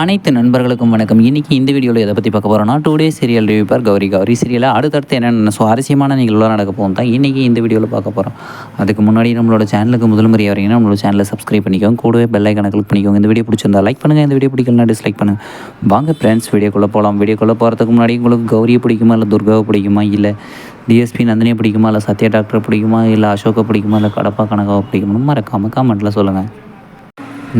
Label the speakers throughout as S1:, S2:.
S1: அனைத்து நண்பர்களுக்கும் வணக்கம். இன்றைக்கி இந்த வீடியோவில் எதை பற்றி பார்க்க போகிறோம்னா டூ டே சீரியல் ரிவ்யூப்பர் கௌரி. கௌரி சீரியலில் அடுத்தடுத்து என்னென்ன சுவாரஸ்யமான நிகழ்வுலாம் நடக்க போகும் தான் இன்றைக்கி இந்த வீடியோவில் பார்க்க போகிறோம் அதுக்கு முன்னாடி நம்மளோட சேனலுக்கு முதல் முறை வரீங்கன்னா நம்மளோட சேனலை சப்ஸ்கிரைப் பண்ணிக்கோங்க. கூடவே பெல் ஐக்கனை கிளிக் பண்ணிக்கோங்க. இந்த வீடியோ பிடிச்சிருந்தா லைக் பண்ணுங்கள் இந்த வீடியோ பிடிக்கலனா டிஸ்லைக் பண்ணுங்கள் வாங்க ஃப்ரெண்ட்ஸ் வீடியோக்குள்ளே போகலாம் வீடியோக்குள்ளே போகிறதுக்கு முன்னாடி உங்களுக்கு கௌரியை பிடிக்குமா இல்லை துர்காவை பிடிக்குமா இல்லை டிஎஸ்பி நந்தினியை பிடிக்குமா இல்லை சத்யா டாக்டரை பிடிக்குமா இல்லை அசோக்கை பிடிக்குமா இல்லை கடப்பா கனகாவை பிடிக்குமா மறக்காமல் கமெண்ட்டில் சொல்லுங்கள்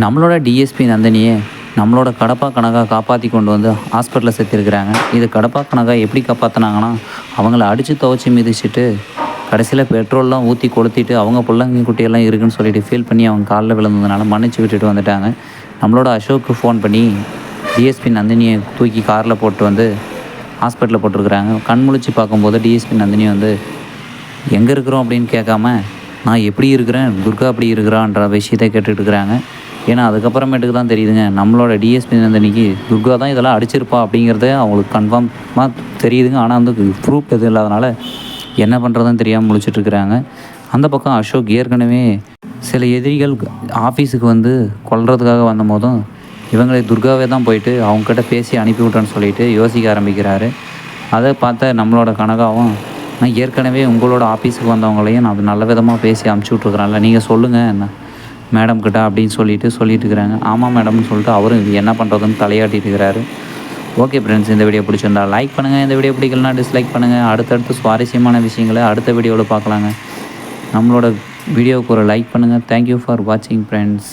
S1: நம்மளோட டிஎஸ்பி நந்தினியை நம்மளோட கடப்பா கனகா காப்பாற்றி கொண்டு வந்து ஹாஸ்பிட்டலில் சேர்த்திருக்கிறாங்க. இது கடப்பா கனகா எப்படி காப்பாற்றினாங்கன்னா அவங்கள அடித்து துவச்சி மிதிச்சிட்டு கடைசியில் பெட்ரோல்லாம் ஊற்றி கொளுத்திட்டு அவங்க பிள்ளைங்க குட்டியெல்லாம் இருக்குன்னு சொல்லிட்டு ஃபீல் பண்ணி அவங்க காலில் விழுந்ததுனால மன்னிச்சு விட்டுட்டு வந்துட்டாங்க. நம்மளோட அசோக்கு ஃபோன் பண்ணி டிஎஸ்பி நந்தினியை தூக்கி காரில் போட்டு வந்து ஹாஸ்பிட்டலில் போட்டிருக்கிறாங்க. கண் முழிச்சு பார்க்கும்போது டிஎஸ்பி நந்தினி வந்து எங்கே இருக்கிறோம்? அப்படின்னு கேட்காம நான் எப்படி இருக்கிறேன்? துர்கா அப்படி இருக்கிறான்ற விஷயத்தை கேட்டுட்டு இருக்கிறாங்க. ஏன்னா அதுக்கப்புறமேட்டுக்கு தான் தெரியுதுங்க. நம்மளோட டிஎஸ்பி நந்தினிக்கு துர்கா தான் இதெல்லாம் அடிச்சிருப்பா அப்படிங்கிறத அவங்களுக்கு கன்ஃபார்மாக தெரியுதுங்க. ஆனால் வந்து ப்ரூஃப் எதுவும் இல்லாதனால என்ன பண்ணுறதுன்னு தெரியாமல் முழிச்சிட்ருக்கிறாங்க அந்த பக்கம் அசோக் ஏற்கனவே சில எதிரிகள் ஆஃபீஸுக்கு வந்து கொல்றதுக்காக வந்த போதும் இவங்களை துர்காவே தான் போயிட்டு அவங்கக்கிட்ட பேசி அனுப்பி விட்டேன்னு சொல்லிட்டு யோசிக்க ஆரம்பிக்கிறாரு. அதை பார்த்த நம்மளோட கனகாவும் நான் ஏற்கனவே உங்களோட ஆஃபீஸுக்கு வந்தவங்களையும் நான் நல்ல விதமாக பேசி அமுச்சு விட்ருக்குறேன்ல நீங்கள் சொல்லுங்கள் என்ன? மேடம் கிட்ட அப்படின்னு சொல்லிட்டு சொல்லிட்டு இருக்கிறாங்க. ஆமாம் மேடம்னு சொல்லிட்டு அவரும் இது என்ன பண்ணுறதுன்னு தலையாட்டிட்டு இருக்கிறாரு. ஓகே ஃப்ரெண்ட்ஸ் இந்த வீடியோ பிடிச்சிருந்தா லைக் பண்ணுங்கள் இந்த வீடியோ பிடிக்கலனா டிஸ்லைக் பண்ணுங்கள் அடுத்தடுத்து சுவாரஸ்யமான விஷயங்களை அடுத்த வீடியோவில் பார்க்கலாங்க. நம்மளோட வீடியோவுக்கு ஒரு லைக் பண்ணுங்கள் தேங்க்யூ ஃபார் வாட்சிங் ஃப்ரெண்ட்ஸ்